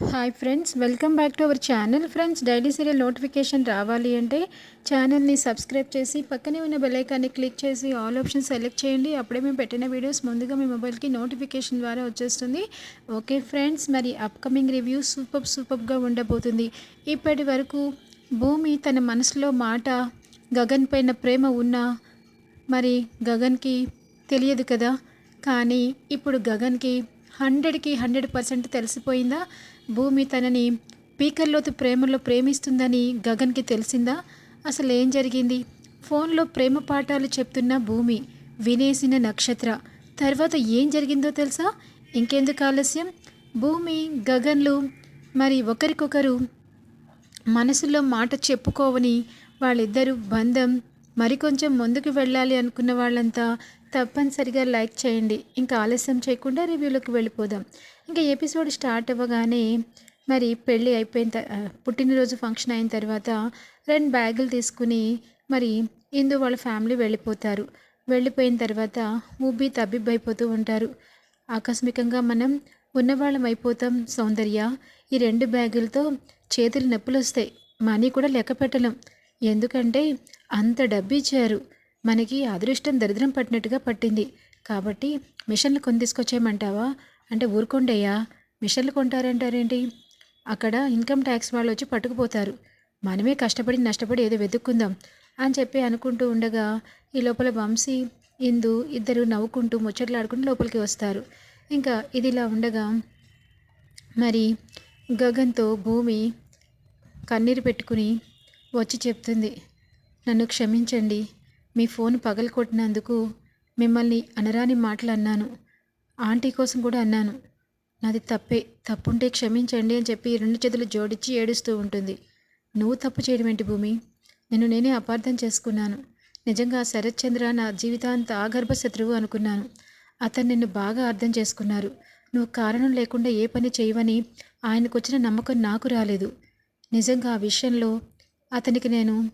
Hi friends welcome back to our channel friends daily serial notification రావాలి అంటే ఛానల్ని subscribe చేసి పక్కనే ఉన్న బెలైకాన్ని క్లిక్ చేసి ఆల్ ఆప్షన్ సెలెక్ట్ చేయండి. అప్పుడే మేము పెట్టిన వీడియోస్ ముందుగా మీ మొబైల్కి నోటిఫికేషన్ ద్వారా వచ్చేస్తుంది. ఓకే ఫ్రెండ్స్ మరి అప్కమింగ్ రివ్యూ సూపర్ సూపర్గా ఉండబోతుంది. ఇప్పటి వరకు భూమి తన మనసులో మాట గగన్ పైన ప్రేమ ఉన్నా మరి గగన్కి తెలియదు కదా. కానీ ఇప్పుడు గగన్కి హండ్రెడ్కి హండ్రెడ్ పర్సెంట్ తెలిసిపోయిందా? భూమి తనని పీకర్లోతు ప్రేమలో ప్రేమిస్తుందని గగన్కి తెలిసిందా? అసలు ఏం జరిగింది? ఫోన్లో ప్రేమ పాఠాలు చెప్తున్న భూమి వినేసిన నక్షత్ర. తర్వాత ఏం జరిగిందో తెలుసా? ఇంకెందుకు ఆలస్యం? భూమి గగన్లు మరి ఒకరికొకరు మనసులో మాట చెప్పుకోవని వాళ్ళిద్దరూ బంధం మరికొంచెం ముందుకు వెళ్ళాలి అనుకున్న వాళ్ళంతా తప్పనిసరిగా లైక్ చేయండి. ఇంకా ఆలస్యం చేయకుండా రివ్యూలోకి వెళ్ళిపోదాం. ఇంకా ఎపిసోడ్ స్టార్ట్ అవ్వగానే మరి పెళ్ళి అయిపోయిన త- పుట్టినరోజు ఫంక్షన్ అయిన తర్వాత రెండు బ్యాగులు తీసుకుని మరి ఇందు వాళ్ళ ఫ్యామిలీ వెళ్ళిపోతారు. వెళ్ళిపోయిన తర్వాత ఊబి తబ్బిబ్బైపోతూ ఉంటారు. ఆకస్మికంగా మనం ఉన్నవాళ్ళం అయిపోతాం సౌందర్య. ఈ రెండు బ్యాగులతో చేతులు నొప్పులు వస్తాయి మనీ కూడా లెక్క పెట్టలేం. ఎందుకంటే అంత డబ్బు ఇచ్చారు మనకి అదృష్టం దరిద్రం పట్టినట్టుగా పట్టింది. కాబట్టి మిషన్లు కొని తీసుకొచ్చేయమంటావా? అంటే ఊరుకోండయ్యా మిషన్లు కొంటారంటారేంటి? అక్కడ ఇన్కమ్ ట్యాక్స్ వాళ్ళు వచ్చి పట్టుకుపోతారు. మనమే కష్టపడి నష్టపడి ఏదో వెతుక్కుందాం అని చెప్పి అనుకుంటూ ఉండగా ఈ లోపల వంశీ ఇందు ఇద్దరు నవ్వుకుంటూ ముచ్చట్లాడుకుంటూ లోపలికి వస్తారు. ఇంకా ఇది ఇలా ఉండగా మరి గగన్తో భూమి కన్నీరు పెట్టుకుని వచ్చి చెప్తుంది నన్ను క్షమించండి మీ ఫోన్ పగలకొట్టినందుకు మిమ్మల్ని అనరాని మాటలు అన్నాను. ఆంటీ కోసం కూడా అన్నాను. నాది తప్పే. తప్పుంటే క్షమించండి అని చెప్పి రెండు చేతులు జోడించి ఏడుస్తూ ఉంటుంది. నువ్వు తప్పు చేయడం ఏంటి భూమి? నిన్ను నేనే అపార్థం చేసుకున్నాను. నిజంగా శరత్ చంద్ర నా జీవితాంత ఆగర్భ శత్రువు అనుకున్నాను. అతను నిన్ను బాగా అర్థం చేసుకున్నారు. నువ్వు కారణం లేకుండా ఏ పని చేయవని ఆయనకు వచ్చిన నమ్మకం నాకు రాలేదు. నిజంగా ఆ విషయంలో అతనికి నేను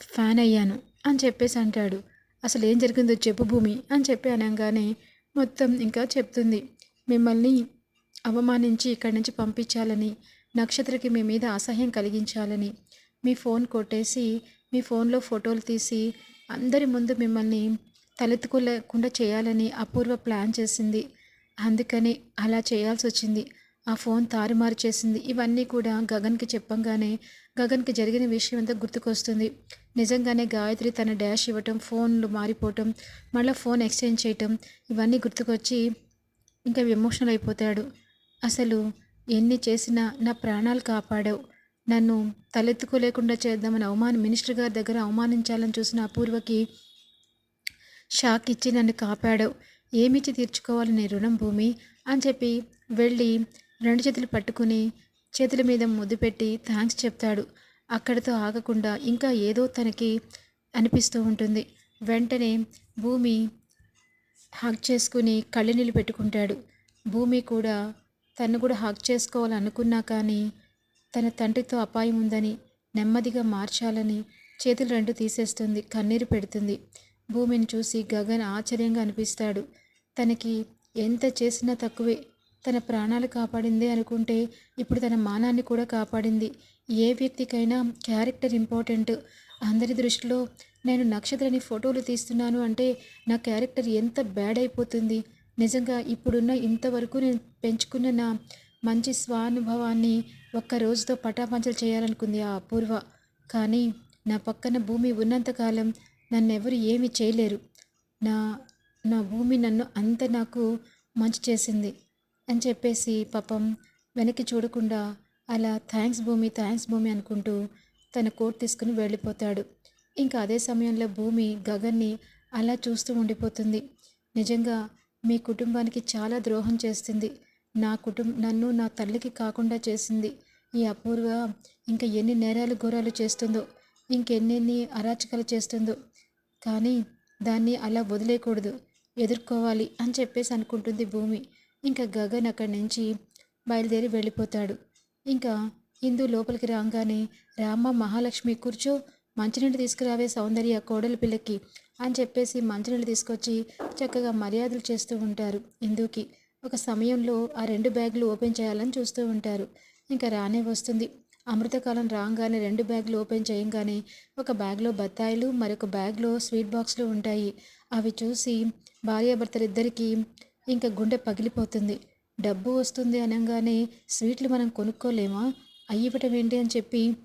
ఫ్యాన్ అయ్యాను. అని చెప్పేసి అంటాడు. అసలు ఏం జరిగిందో చెప్పు భూమి అని చెప్పి అనగానే మొత్తం ఇంకా చెప్తుంది. మిమ్మల్ని అవమానించి ఇక్కడి నుంచి పంపించాలని నక్షత్రకి మీ మీద అసహ్యం కలిగించాలని మీ ఫోన్ కొట్టేసి మీ ఫోన్లో ఫోటోలు తీసి అందరి ముందు మిమ్మల్ని తలెత్తుకోలేకుండా చేయాలని అపూర్వ ప్లాన్ చేసింది. అందుకని అలా చేయాల్సి వచ్చింది ఆ ఫోన్ తారుమారు చేసింది ఇవన్నీ కూడా గగన్కి చెప్పంగానే గగన్కి జరిగిన విషయం అంతా గుర్తుకొస్తుంది. నిజంగానే గాయత్రి తన డాష్ ఇవ్వటం ఫోన్లు మారిపోవటం మళ్ళీ ఫోన్ ఎక్స్చేంజ్ చేయటం ఇవన్నీ గుర్తుకొచ్చి ఇంకా ఎమోషనల్ అయిపోతాడు. అసలు ఎన్ని చేసినా నా ప్రాణాలు కాపాడావు. నన్ను తలెత్తుకోలేకుండా చేద్దామని అవమాన మినిస్టర్ గారి దగ్గర అవమానించాలని చూసిన అపూర్వకి షాక్ ఇచ్చి నన్ను కాపాడావు. ఏమిచ్చి తీర్చుకోవాలి నీ రుణం భూమి? అని చెప్పి వెళ్ళి రెండు చేతులు పట్టుకుని చేతుల మీద ముద్దు పెట్టి థ్యాంక్స్ చెప్తాడు. అక్కడితో ఆగకుండా ఇంకా ఏదో తనకి అనిపిస్తూ ఉంటుంది. వెంటనే భూమి హాక్ చేసుకుని కళ్ళనీళ్ళు పెట్టుకుంటాడు. భూమి కూడా తను కూడా హాక్ చేసుకోవాలనుకున్నా కానీ తన తండ్రితో అపాయం ఉందని నెమ్మదిగా మార్చాలని చేతులు రెండు తీసేస్తుంది కన్నీరు పెడుతుంది. భూమిని చూసి గగన్ ఆశ్చర్యంగా అనిపిస్తాడు. తనకి ఎంత చేసినా తక్కువే. తన ప్రాణాలు కాపాడింది అనుకుంటే ఇప్పుడు తన మానాన్ని కూడా కాపాడింది. ఏ వ్యక్తికైనా క్యారెక్టర్ ఇంపార్టెంట్. అందరి దృష్టిలో నేను నక్షత్రని ఫోటోలు తీస్తున్నాను అంటే నా క్యారెక్టర్ ఎంత బ్యాడ్ అయిపోతుంది. నిజంగా ఇప్పుడున్న ఇంతవరకు నేను పెంచుకున్న నా మంచి స్వానుభవాన్ని ఒక్క రోజుతో పటాపంచలు చేయాలనుకుంది ఆ అపూర్వ. కానీ నా పక్కన భూమి ఉన్నంతకాలం నన్నెవరు ఏమీ చేయలేరు. నా నా భూమి నన్ను అంత నాకు మంచి చేసింది. అని చెప్పేసి పాపం వెనక్కి చూడకుండా అలా థ్యాంక్స్ భూమి థ్యాంక్స్ భూమి అనుకుంటూ తన కోట్ తీసుకుని వెళ్ళిపోతాడు. ఇంకా అదే సమయంలో భూమి గగన్ని అలా చూస్తూ ఉండిపోతుంది. నిజంగా మీ కుటుంబానికి చాలా ద్రోహం చేస్తుంది. నా కుటుంబ నన్ను నా తల్లికి కాకుండా చేసింది. ఈ అపూర్వ ఇంకా ఎన్ని నేరాలు ఘోరాలు చేస్తుందో ఇంకెన్నెన్ని అరాచకాలు చేస్తుందో. కానీ దాన్ని అలా వదిలేయకూడదు ఎదుర్కోవాలి అని చెప్పేసి అనుకుంటుంది భూమి. ఇంకా గగన్ అక్కడి నుంచి బయలుదేరి వెళ్ళిపోతాడు. ఇంకా హిందూ లోపలికి రాగానే రామ మహాలక్ష్మి కూర్చో. మంచినీళ్ళు తీసుకురావే సౌందర్య కోడలి పిల్లకి అని చెప్పేసి మంచినీళ్ళు తీసుకొచ్చి చక్కగా మర్యాదలు చేస్తూ ఉంటారు ఇందుకి ఒక సమయంలో ఆ రెండు బ్యాగులు ఓపెన్ చేయాలని చూస్తూ ఉంటారు. ఇంకా రానే వస్తుంది. అమృతకాలం రాగానే రెండు బ్యాగులు ఓపెన్ చేయంగానే ఒక బ్యాగ్లో బత్తాయిలు మరొక బ్యాగ్లో స్వీట్ బాక్స్లు ఉంటాయి. అవి చూసి భార్యాభర్తలిద్దరికీ ఇంకా గుండె పగిలిపోతుంది. డబ్బు వస్తుంది అనగానే స్వీట్లు మనం కొనుక్కోలేమా? అయ్యివ్వటం ఏంటి అని చెప్పి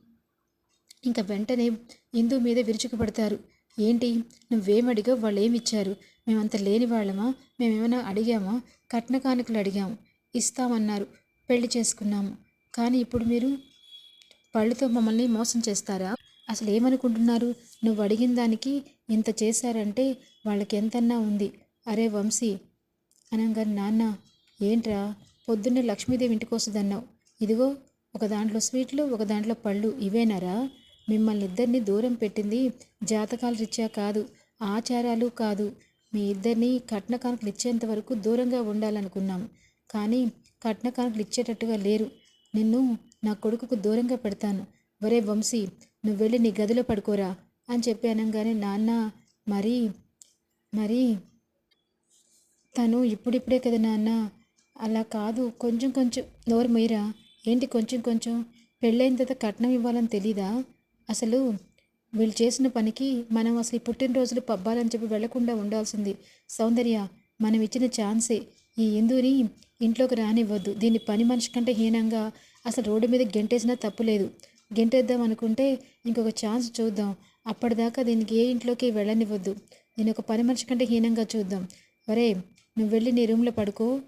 ఇంకా వెంటనే ఇందు మీద విరుచుకుపడతారు. ఏంటి? నువ్వేమడిగా వాళ్ళు ఏమిచ్చారు మేమంత లేని వాళ్ళమా? మేమేమైనా అడిగామా? కట్న కానుకలు అడిగాము ఇస్తామన్నారు. పెళ్ళి చేసుకున్నాము. కానీ ఇప్పుడు మీరు పళ్ళుతో మమ్మల్ని మోసం చేస్తారా? అసలు ఏమనుకుంటున్నారు? నువ్వు అడిగిన దానికి ఇంత చేశారంటే వాళ్ళకి ఎంతన్నా ఉంది. అరే వంశీ అనగా నాన్న ఏంట్రా? పొద్దున్నే లక్ష్మీదేవి ఇంటికి వస్తుందన్నావు. ఇదిగో ఒక దాంట్లో స్వీట్లు ఒక దాంట్లో పళ్ళు ఇవేనారా? మిమ్మల్ని ఇద్దరిని దూరం పెట్టింది జాతకాలు రీత్యా కాదు ఆచారాలు కాదు. మీ ఇద్దరిని కట్న కానుకలు ఇచ్చేంత వరకు దూరంగా ఉండాలనుకున్నాం. కానీ కట్న కానుకలు ఇచ్చేటట్టుగా లేరు. నిన్ను నా కొడుకుకు దూరంగా పెడతాను. ఒరే వంశీ నువ్వు వెళ్ళి నీ గదిలో పడుకోరా అని చెప్పి అనగానే నాన్న మరి మరి తను ఇప్పుడిప్పుడే కదా నాన్న? అలా కాదు. కొంచెం కొంచెం. నోరు మొయ్యరా ఏంటి కొంచెం కొంచెం? పెళ్ళైన తర్వాత కట్నం ఇవ్వాలని తెలీదా? అసలు వీళ్ళు చేసిన పనికి మనం అసలు పుట్టినరోజులు పబ్బాలని చెప్పి వెళ్ళకుండా ఉండాల్సింది. సౌందర్య మనం ఇచ్చిన ఛాన్సే. ఈ ఇందుని ఇంట్లోకి రానివ్వద్దు. దీన్ని పని మనిషి కంటే హీనంగా అసలు రోడ్డు మీద గెంటేసినా తప్పులేదు గెంటేద్దాం అనుకుంటే ఇంకొక ఛాన్స్ చూద్దాం. అప్పటిదాకా దీనికి ఏ ఇంట్లోకి వెళ్ళనివ్వద్దు. నేను ఒక పని మనిషి కంటే హీనంగా చూద్దాం. వరే నువ్వు వెళ్ళి నీ రూమ్లో పడుకో.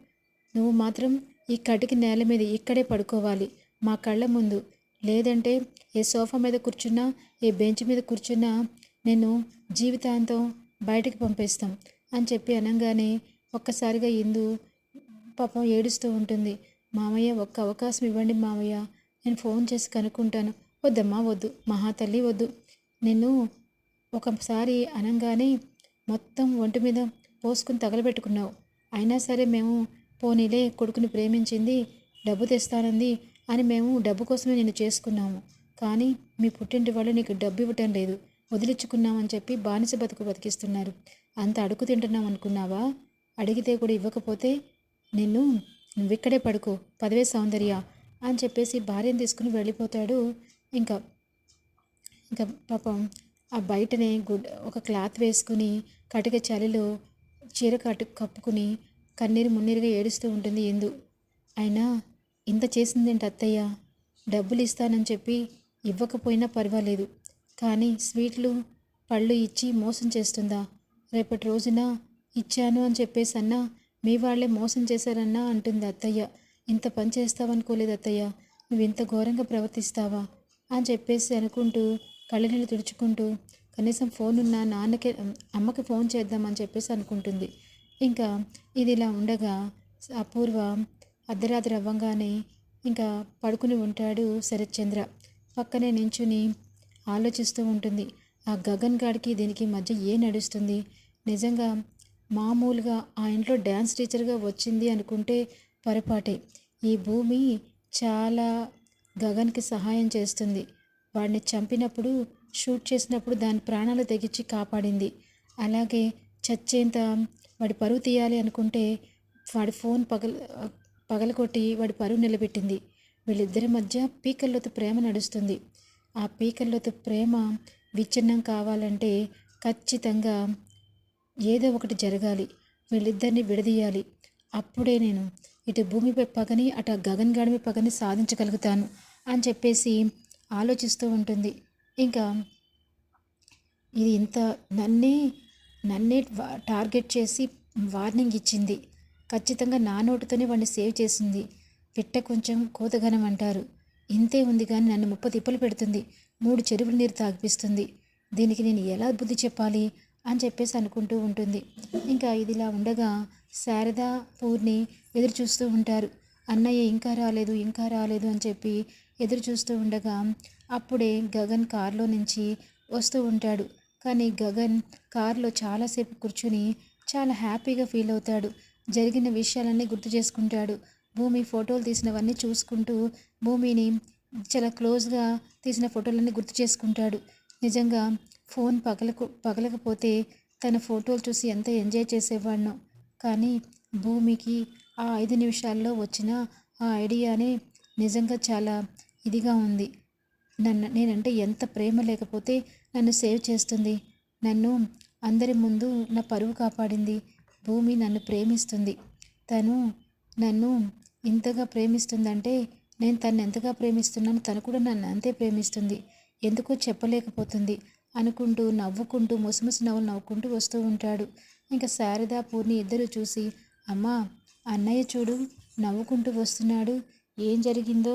నువ్వు మాత్రం ఈ కటికి నేల మీద ఇక్కడే పడుకోవాలి. మా కళ్ళ ముందు. లేదంటే ఏ సోఫా మీద కూర్చున్నా ఏ బెంచ్ మీద కూర్చున్నా నేను జీవితాంతం బయటికి పంపేస్తాం అని చెప్పి అనగానే ఒక్కసారిగా ఇందు పాపం ఏడుస్తూ ఉంటుంది. మామయ్య ఒక్క అవకాశం ఇవ్వండి మామయ్య. నేను ఫోన్ చేసి కనుక్కుంటాను. వద్దమ్మా వద్దు. మహాతల్లి వద్దు. నేను ఒకసారి అనగానే మొత్తం ఒంటి మీద పోసుకుని తగలబెట్టుకున్నావు. అయినా సరే మేము పోనీలే కొడుకుని ప్రేమించింది డబ్బు తెస్తానంది అని మేము డబ్బు కోసమే నేను చేసుకున్నాము. కానీ మీ పుట్టింటి వాళ్ళు నీకు డబ్బు ఇవ్వటం లేదు. వదిలించుకున్నామని చెప్పి బానిస బతుకు బతికిస్తున్నారు. అంత అడుగు తింటున్నాం అనుకున్నావా? అడిగితే కూడా ఇవ్వకపోతే నిన్ను నువ్విక్కడే పడుకో. పదవే సౌందర్య అని చెప్పేసి భార్యను తీసుకుని వెళ్ళిపోతాడు. ఇంకా ఇంకా పాపం ఆ బయటనే గుడ్ ఒక క్లాత్ వేసుకుని కటిక చలిలో చీర కట్టు కప్పుకుని కన్నీరు మున్నీరుగా ఏడుస్తూ ఉంటుంది ఎందు. అయినా ఇంత చేసిందేంటి అత్తయ్య? డబ్బులు ఇస్తానని చెప్పి ఇవ్వకపోయినా పర్వాలేదు. కానీ స్వీట్లు పళ్ళు ఇచ్చి మోసం చేస్తుందా? రేపటి రోజున ఇచ్చాను అని చెప్పేసి అన్నా మీ వాళ్ళే మోసం చేశారన్నా అంటుంది అత్తయ్య. ఇంత పని చేస్తావనుకోలేదు అత్తయ్య. నువ్వు ఇంత ఘోరంగా ప్రవర్తిస్తావా? అని చెప్పేసి అనుకుంటూ కళ్ళనీళ్ళు తుడుచుకుంటూ కనీసం ఫోన్ ఉన్న నాన్నకి అమ్మకి ఫోన్ చేద్దామని చెప్పేసి అనుకుంటుంది. ఇంకా ఇది ఇలా ఉండగా అపూర్వ అర్ధరాత్రి అవ్వంగానే ఇంకా పడుకుని ఉంటాడు శరత్చంద్ర. పక్కనే నించుని ఆలోచిస్తూ ఉంటుంది. ఆ గగన్ గాడికి దీనికి మధ్య ఏ నడుస్తుంది? నిజంగా మామూలుగా ఆ ఇంట్లో డ్యాన్స్ టీచర్గా వచ్చింది అనుకుంటే పొరపాటే. ఈ భూమి చాలా గగన్కి సహాయం చేస్తుంది. వాడిని చంపినప్పుడు షూట్ చేసినప్పుడు దాని ప్రాణాలు తెగించి కాపాడింది. అలాగే చచ్చేంత వాడి పరువు తీయాలి అనుకుంటే వాడి ఫోన్ పగల పగలగొట్టి వాడి పరువు నిలబెట్టింది. వీళ్ళిద్దరి మధ్య పీకల్లోతు ప్రేమ నడుస్తుంది. ఆ పీకల్లోతు ప్రేమ విచ్ఛిన్నం కావాలంటే ఖచ్చితంగా ఏదో ఒకటి జరగాలి. వీళ్ళిద్దరిని విడదీయాలి. అప్పుడే నేను ఇటు భూమిపై పగని అటు ఆ గగన్ పగని సాధించగలుగుతాను అని చెప్పేసి ఆలోచిస్తూ ఉంటుంది. ఇంకా ఇది ఇంత నన్నే నన్నే టార్గెట్ చేసి వార్నింగ్ ఇచ్చింది. ఖచ్చితంగా నా నోటితోనే వాడిని సేవ్ చేసింది. పిట్ట కొంచెం కోతగనం అంటారు. ఇంతే ఉంది కానీ నన్ను ముప్ప తిప్పలు పెడుతుంది. మూడు చెరువుల నీరు తాగిపిస్తుంది. దీనికి నేను ఎలా బుద్ధి చెప్పాలి? అని చెప్పేసి అనుకుంటూ ఉంటుంది. ఇంకా ఇదిలా ఉండగా శారద పూర్ణి ఎదురు చూస్తూ ఉంటారు. అన్నయ్య ఇంకా రాలేదు ఇంకా రాలేదు అని చెప్పి ఎదురు చూస్తూ ఉండగా అప్పుడే గగన్ కారులో నుంచి వస్తూ ఉంటాడు. కానీ గగన్ కారులో చాలాసేపు కూర్చుని చాలా హ్యాపీగా ఫీల్ అవుతాడు. జరిగిన విషయాలన్నీ గుర్తు చేసుకుంటాడు. భూమి ఫోటోలు తీసినవన్నీ చూసుకుంటూ భూమిని చాలా క్లోజ్గా తీసిన ఫోటోలన్నీ గుర్తు చేసుకుంటాడు. నిజంగా ఫోన్ పగలకు పగలకపోతే తన ఫోటోలు చూసి ఎంత ఎంజాయ్ చేసేవాడినో కానీ భూమికి ఆ ఐదు నిమిషాల్లో వచ్చిన ఆ ఐడియానే నిజంగా చాలా ఇదిగా ఉంది. నన్ను నేనంటే ఎంత ప్రేమ లేకపోతే నన్ను సేవ్ చేస్తుంది. నన్ను అందరి ముందు నా పరువు కాపాడింది. భూమి నన్ను ప్రేమిస్తుంది. తను నన్ను ఇంతగా ప్రేమిస్తుందంటే నేను తను ఎంతగా ప్రేమిస్తున్నాను తను కూడా నన్ను అంతే ప్రేమిస్తుంది. ఎందుకో చెప్పలేకపోతుంది. అనుకుంటూ నవ్వుకుంటూ ముసముసి నవ్వులు నవ్వుకుంటూ వస్తూ ఉంటాడు. ఇంకా శారద పూర్ణి ఇద్దరు చూసి అమ్మా అన్నయ్య చూడు నవ్వుకుంటూ వస్తున్నాడు. ఏం జరిగిందో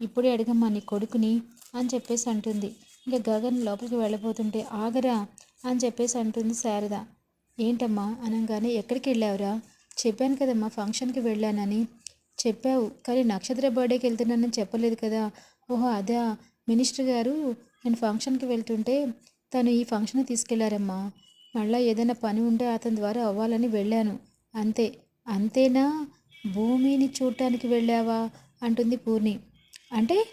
ఇప్పుడే అడగమ్మా నీ కొడుకుని అని చెప్పేసి అంటుంది. ఇంకా గగన్ లోపలికి వెళ్ళబోతుంటే ఆగరా అని చెప్పేసి అంటుంది శారద. ఏంటమ్మా అనగానే ఎక్కడికి వెళ్ళావురా? చెప్పాను కదమ్మా ఫంక్షన్కి వెళ్ళానని. చెప్పావు కానీ నక్షత్ర బర్త్డేకి వెళ్తున్నానని చెప్పలేదు కదా. ఓహో అదా? మినిస్టర్ గారు నేను ఫంక్షన్కి వెళ్తుంటే తను ఈ ఫంక్షన్కి తీసుకెళ్ళారమ్మా. మళ్ళీ ఏదైనా పని ఉంటే అతని ద్వారా అవ్వాలని వెళ్ళాను. అంతే. అంతేనా? భూమిని చూడటానికి వెళ్ళావా? అంటుంది పూర్ణి. అంటే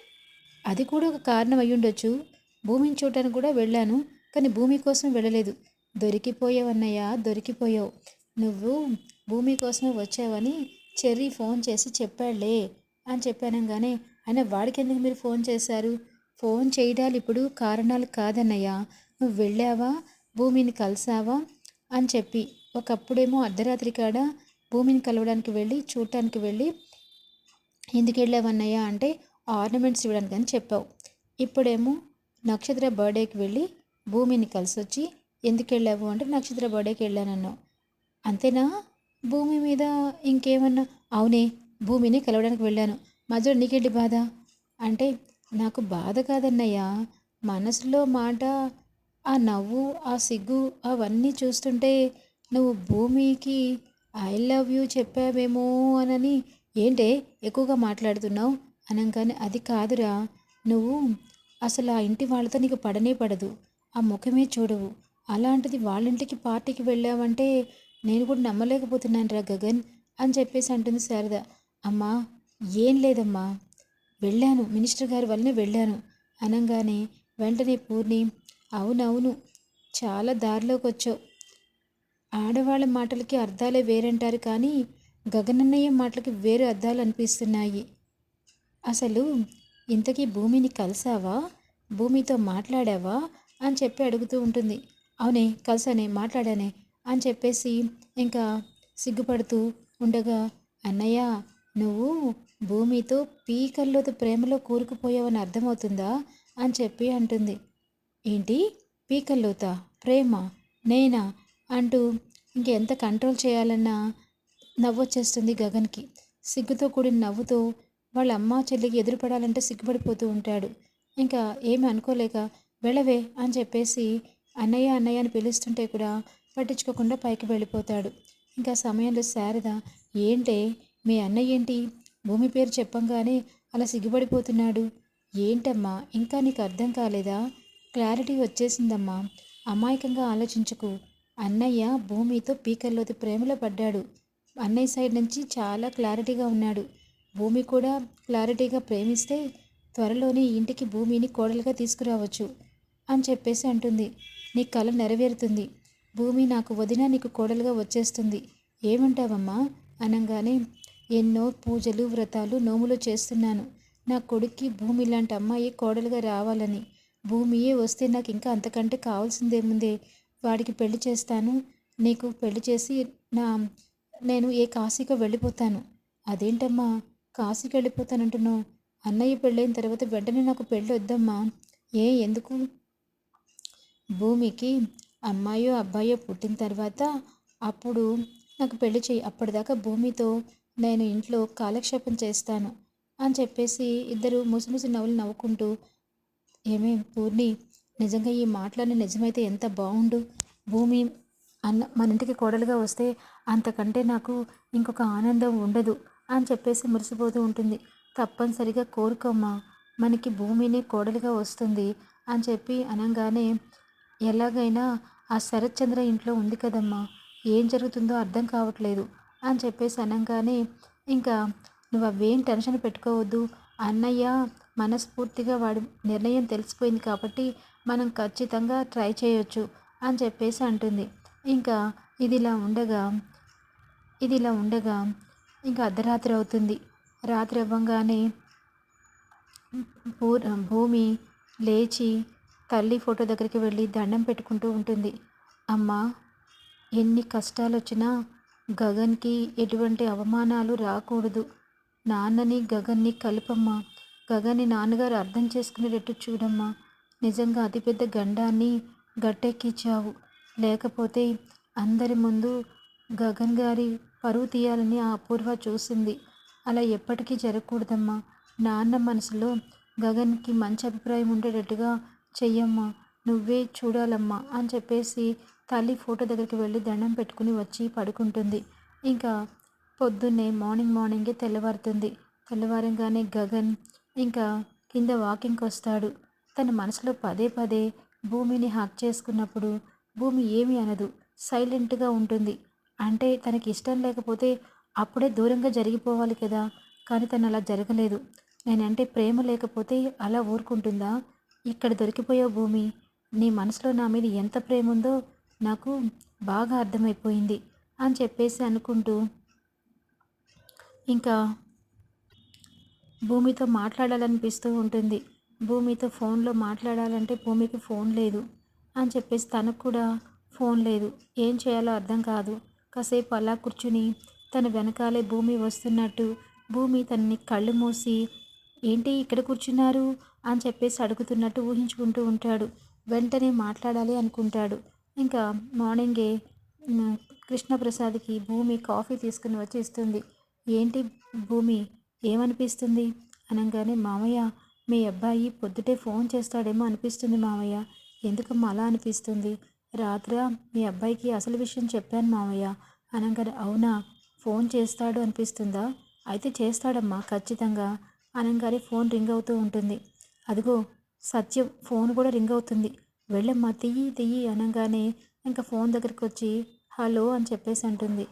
అది కూడా ఒక కారణం అయి ఉండొచ్చు. భూమిని చూడటానికి కూడా వెళ్ళాను కానీ భూమి కోసం వెళ్ళలేదు. దొరికిపోయావన్నయ్యా దొరికిపోయావు. నువ్వు భూమి కోసమే వచ్చావని చెర్రీ ఫోన్ చేసి చెప్పాడులే అని చెప్పానంగానే ఆయన వాడికి ఎందుకు మీరు ఫోన్ చేశారు? ఫోన్ చేయడాలు ఇప్పుడు కారణాలు కాదన్నయ్యా. నువ్వు వెళ్ళావా? భూమిని కలిసావా? అని చెప్పి. ఒకప్పుడేమో అర్ధరాత్రి కాడ భూమిని కలవడానికి వెళ్ళి చూడటానికి వెళ్ళి ఎందుకు వెళ్ళావన్నయ్యా అంటే ఆర్నమెంట్స్ ఇవ్వడానికి అని చెప్పావు. ఇప్పుడేమో నక్షత్ర బర్త్డేకి వెళ్ళి భూమిని కలిసి వచ్చి ఎందుకు వెళ్ళావు అంటే నక్షత్ర బర్త్డేకి వెళ్ళానన్నావు. అంతేనా? భూమి మీద ఇంకేమన్నా? అవునే భూమిని కలవడానికి వెళ్ళాను. మధ్యలో నీకేంటి బాధ? అంటే నాకు బాధ కాదన్నయ్యా. మనసులో మాట ఆ నవ్వు ఆ సిగ్గు అవన్నీ చూస్తుంటే నువ్వు భూమికి ఐ లవ్ యూ చెప్పావేమో అనని ఏంటే ఎక్కువగా మాట్లాడుతున్నావు? అనగానే అది కాదురా. నువ్వు అసలు ఆ ఇంటి వాళ్ళతో నీకు పడనే పడదు. ఆ ముఖమే చూడవు. అలాంటిది వాళ్ళ ఇంటికి పార్టీకి వెళ్ళావంటే నేను కూడా నమ్మలేకపోతున్నాను రా గగన్ అని చెప్పేసి అంటుంది శారద. అమ్మా ఏం లేదమ్మా. వెళ్ళాను. మినిస్టర్ గారి వల్లనే వెళ్ళాను. అనగానే వెంటనే పూర్ణి అవునవును. చాలా దారిలోకి వచ్చావు. ఆడవాళ్ళ మాటలకి అర్థాలే వేరంటారు కానీ గగనన్నయ్య మాటలకి వేరే అర్థాలు అనిపిస్తున్నాయి. అసలు ఇంతకీ భూమిని కలిసావా? భూమితో మాట్లాడావా? అని చెప్పి అడుగుతూ ఉంటుంది. అవునే కలిసానే మాట్లాడానే అని చెప్పేసి ఇంకా సిగ్గుపడుతూ ఉండగా అన్నయ్య నువ్వు భూమితో పీకల్లోతో ప్రేమలో కూరుకుపోయావని అర్థమవుతుందా? అని చెప్పి అంటుంది. ఏంటి? పీకల్లోత? ప్రేమ? నేనా? అంటూ ఇంకెంత కంట్రోల్ చేయాలన్నా నవ్వొచ్చేస్తుంది గగన్కి. సిగ్గుతో కూడిన నవ్వుతో వాళ్ళ అమ్మ చెల్లికి ఎదురుపడాలంటే సిగ్గుపడిపోతూ ఉంటాడు. ఇంకా ఏమి అనుకోలేక వెళ్ళవే అని చెప్పేసి అన్నయ్య అన్నయ్య అని పిలుస్తుంటే కూడా పట్టించుకోకుండా పైకి వెళ్ళిపోతాడు. ఇంకా సమయంలో శారద ఏంటే మీ అన్నయ్య ఏంటి? భూమి పేరు చెప్పంగానే అలా సిగ్గుపడిపోతున్నాడు. ఏంటమ్మా ఇంకా నీకు అర్థం కాలేదా? క్లారిటీ వచ్చేసిందమ్మా. అమాయకంగా ఆలోచించకు. అన్నయ్య భూమితో పీకల్లోతి ప్రేమలో పడ్డాడు. అన్నయ్య సైడ్ నుంచి చాలా క్లారిటీగా ఉన్నాడు. భూమి కూడా క్లారిటీగా ప్రేమిస్తే త్వరలోనే ఇంటికి భూమిని కోడలుగా తీసుకురావచ్చు అని చెప్పేసి అంటుంది. నీ కళ నెరవేరుతుంది. భూమి నాకు వదిన నీకు కోడలుగా వచ్చేస్తుంది. ఏమంటావమ్మా? అనగానే ఎన్నో పూజలు వ్రతాలు నోములు చేస్తున్నాను. నా కొడుక్కి భూమి లాంటి అమ్మాయి కోడలుగా రావాలని. భూమియే వస్తే నాకు ఇంకా అంతకంటే కావాల్సిందేముందే? వాడికి పెళ్ళి చేస్తాను. నీకు పెళ్ళి చేసి నా నేను ఏ కాశీకో వెళ్ళిపోతాను. అదేంటమ్మా? కాశీకి వెళ్ళిపోతానంటున్నావు. అన్నయ్య పెళ్ళైన తర్వాత వెంటనే నాకు పెళ్ళి వద్దమ్మా. ఏ ఎందుకు? భూమికి అమ్మాయో అబ్బాయో పుట్టిన తర్వాత అప్పుడు నాకు పెళ్ళి చేయి అప్పటిదాకా భూమితో నేను ఇంట్లో కాలక్షేపం చేస్తాను అని చెప్పేసి ఇద్దరు ముసిముసి నవ్వులు నవ్వుకుంటూ ఏమే పూర్ణి నిజంగా ఈ మాటలన్నీ నిజమైతే ఎంత బాగుండు భూమి అన్న మన ఇంటికి కోడలుగా వస్తే అంతకంటే నాకు ఇంకొక ఆనందం ఉండదు. అని చెప్పేసి మురిసిపోతూ ఉంటుంది. తప్పనిసరిగా కోరుకోమ్మా మనకి భూమిని కోడలుగా వస్తుంది అని చెప్పి అనగానే ఎలాగైనా ఆ శరత్చంద్ర ఇంట్లో ఉంది కదమ్మా ఏం జరుగుతుందో అర్థం కావట్లేదు అని చెప్పేసి అనగానే ఇంకా నువ్వు అవేం టెన్షన్ పెట్టుకోవద్దు అన్నయ్య మనస్ఫూర్తిగా వాడి నిర్ణయం తెలిసిపోయింది కాబట్టి మనం ఖచ్చితంగా ట్రై చేయొచ్చు అని చెప్పేసి అంటుంది. ఇంకా ఇది ఇలా ఉండగా ఇది ఇలా ఉండగా ఇంకా అర్ధరాత్రి అవుతుంది. రాత్రి అవ్వగానే భూ భూమి లేచి తల్లి ఫోటో దగ్గరికి వెళ్ళి దండం పెట్టుకుంటూ ఉంటుంది. అమ్మా ఎన్ని కష్టాలు వచ్చినా గగన్కి ఎటువంటి అవమానాలు రాకూడదు. నాన్నని గగన్ని కలుపమ్మా. గగన్ని నాన్నగారు అర్థం చేసుకునేటట్టు చూడమ్మా. నిజంగా అతిపెద్ద గండాన్ని గట్టెక్కించావు లేకపోతే అందరి ముందు గగన్ గారి పరువు తీయాలని ఆ అపూర్వ చూసింది. అలా ఎప్పటికీ జరగకూడదమ్మా. నాన్న మనసులో గగన్కి మంచి అభిప్రాయం ఉండేటట్టుగా చెయ్యమ్మా. నువ్వే చూడాలమ్మా అని చెప్పేసి తల్లి ఫోటో దగ్గరికి వెళ్ళి దండం పెట్టుకుని వచ్చి పడుకుంటుంది. ఇంకా పొద్దున్నే మార్నింగ్ మార్నింగే తెల్లవారుతుంది. తెల్లవారంగానే గగన్ ఇంకా కింద వాకింగ్కి వస్తాడు. తన మనసులో పదే పదే భూమిని హక్ చేసుకున్నప్పుడు భూమి ఏమీ అనదు. సైలెంట్గా ఉంటుంది. అంటే తనకి ఇష్టం లేకపోతే అప్పుడే దూరంగా జరిగిపోవాలి కదా. కానీ తను అలా జరగలేదు. నేనంటే ప్రేమ లేకపోతే అలా ఊరుకుంటుందా? ఇక్కడ దొరికిపోయే భూమి నీ మనసులో నా మీద ఎంత ప్రేమ ఉందో నాకు బాగా అర్థమైపోయింది అని చెప్పేసి అనుకుంటూ ఇంకా భూమితో మాట్లాడాలనిపిస్తూ ఉంటుంది. భూమితో ఫోన్లో మాట్లాడాలంటే భూమికి ఫోన్ లేదు అని చెప్పేసి తనకు కూడా ఫోన్ లేదు. ఏం చేయాలో అర్థం కాదు. కాసేపు అలా కూర్చుని తన వెనకాలే భూమి వస్తున్నట్టు భూమి తనని కళ్ళు మూసి ఏంటి ఇక్కడ కూర్చున్నారు? అని చెప్పేసి అడుగుతున్నట్టు ఊహించుకుంటూ ఉంటాడు. వెంటనే మాట్లాడాలి అనుకుంటాడు. ఇంకా మార్నింగే కృష్ణప్రసాద్కి భూమి కాఫీ తీసుకుని వచ్చి ఇస్తుంది. ఏంటి భూమి ఏమనిపిస్తుంది? అనగానే మామయ్య మీ అబ్బాయి పొద్దుటే ఫోన్ చేస్తాడేమో అనిపిస్తుంది మామయ్య. ఎందుకమ్మా అలా అనిపిస్తుంది? రాత్ర మీ అబ్బాయికి అసలు విషయం చెప్పాను మామయ్య. అనగానే అవునా? ఫోన్ చేస్తాడు అనిపిస్తుందా? అయితే చేస్తాడమ్మా ఖచ్చితంగా. అనగానే ఫోన్ రింగ్ అవుతూ ఉంటుంది. అదిగో సత్యం ఫోన్ కూడా రింగ్ అవుతుంది. వెళ్ళమ్మా తియ్యి తియ్యి అనగానే ఇంకా ఫోన్ దగ్గరికి వచ్చి హలో అని చెప్పేసి అంటుంది.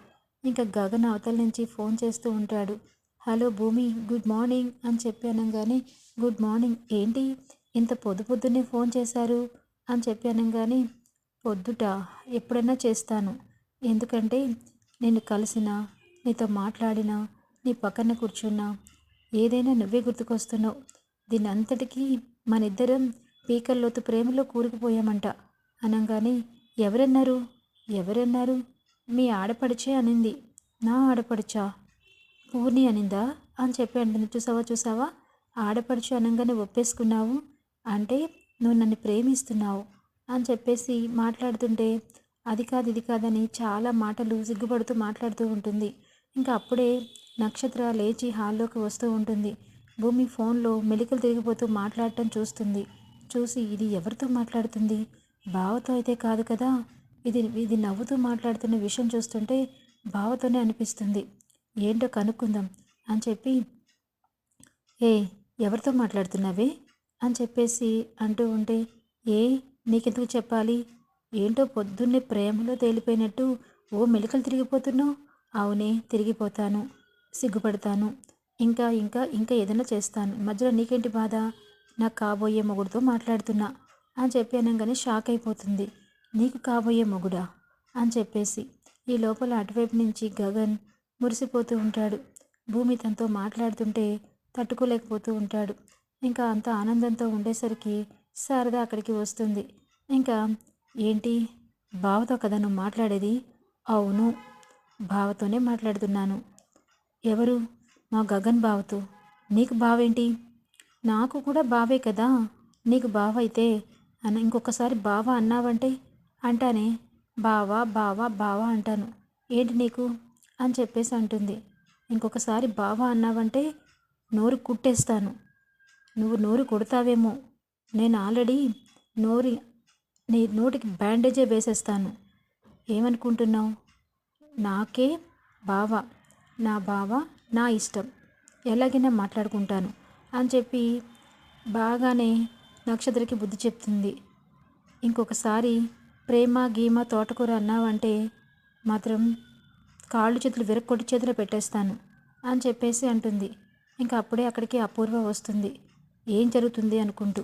ఇంకా గగన్ అవతల నుంచి ఫోన్ చేస్తూ ఉంటాడు. హలో భూమి గుడ్ మార్నింగ్ అని చెప్పి అనగానే గుడ్ మార్నింగ్ ఏంటి? ఇంత పొద్దు పొద్దున్నే ఫోన్ చేశారు? అని చెప్పి అనగానే పొద్దుట ఎప్పుడైనా చేస్తాను. ఎందుకంటే నేను కలిసినా నీతో మాట్లాడినా నీ పక్కన కూర్చున్నా ఏదైనా నువ్వే గుర్తుకొస్తున్నావు. దీని అంతటికీ మన ఇద్దరం పీకల్లోతు ప్రేమలో కూరుకుపోయామంట. అనగానే ఎవరన్నారు? ఎవరన్నారు? మీ ఆడపడిచే అనింది. నా ఆడపడిచా? పూర్ణి అనిందా? అని చెప్పి అంటుంది. చూసావా చూసావా? ఆడపడుచు అనగానే ఒప్పేసుకున్నావు. అంటే నువ్వు నన్ను ప్రేమిస్తున్నావు. అని చెప్పేసి మాట్లాడుతుంటే అది కాదు ఇది కాదని చాలా మాటలు సిగ్గుపడుతూ మాట్లాడుతూ ఉంటుంది. ఇంకా అప్పుడే నక్షత్ర లేచి హాల్లోకి వస్తూ ఉంటుంది. భూమి ఫోన్లో మెలికలు తిరిగిపోతూ మాట్లాడటం చూస్తుంది. చూసి ఇది ఎవరితో మాట్లాడుతుంది? బావతో అయితే కాదు కదా. ఇది ఇది నవ్వుతూ మాట్లాడుతున్న విషయం చూస్తుంటే బావతోనే అనిపిస్తుంది. ఏంటో కనుక్కుందాం అని చెప్పి ఏ ఎవరితో మాట్లాడుతున్నావే? అని చెప్పేసి అంటూ ఉంటే ఏ నీకెందుకు చెప్పాలి? ఏంటో పొద్దున్నే ప్రేమలో తేలిపోయినట్టు ఓ మెలికలు తిరిగిపోతున్నావు. అవునే తిరిగిపోతాను. సిగ్గుపడతాను. ఇంకా ఇంకా ఇంకా ఏదైనా చేస్తాను. మధ్యలో నీకేంటి బాధ? నాకు కాబోయే మొగుడితో మాట్లాడుతున్నా. అని చెప్పి అనగానే షాక్ అయిపోతుంది. నీకు కాబోయే మొగుడా? అని చెప్పేసి. ఈ లోపల అటువైపు నుంచి గగన్ మురిసిపోతూ ఉంటాడు. భూమి తనతో మాట్లాడుతుంటే తట్టుకోలేకపోతూ ఉంటాడు. ఇంకా అంత ఆనందంతో ఉండేసరికి శారద అక్కడికి వస్తుంది. ఇంకా ఏంటి? బావతో కదా నువ్వు మాట్లాడేది? అవును బావతోనే మాట్లాడుతున్నాను. ఎవరు? మా గగన్ బావతో. నీకు బావేంటి? నాకు కూడా బావే కదా. నీకు బావ అయితే అని ఇంకొకసారి బావ అన్నావంటే అంటానే బావా బావా బావా అంటాను. ఏంటి నీకు? అని చెప్పేసి అంటుంది. ఇంకొకసారి బావా అన్నావంటే నోరు కుట్టేస్తాను. నువ్వు నోరు కొడతావేమో. నేను ఆల్రెడీ నోరి నీ నోటికి బ్యాండేజే వేసేస్తాను. ఏమనుకుంటున్నావు? నాకే బావ నా బావ నా ఇష్టం. ఎలాగైనా మాట్లాడుకుంటాను అని చెప్పి బాగానే నక్షత్రకి బుద్ధి చెప్తుంది. ఇంకొకసారి ప్రేమ గీమ తోటకూర అన్నావంటే మాత్రం కాళ్ళు చేతులు విరక్కొట్టి చేతిలో పెట్టేస్తాను అని చెప్పేసి అంటుంది. ఇంకా అప్పుడే అక్కడికి అపూర్వ వస్తుంది. ఏం జరుగుతుంది అనుకుంటూ.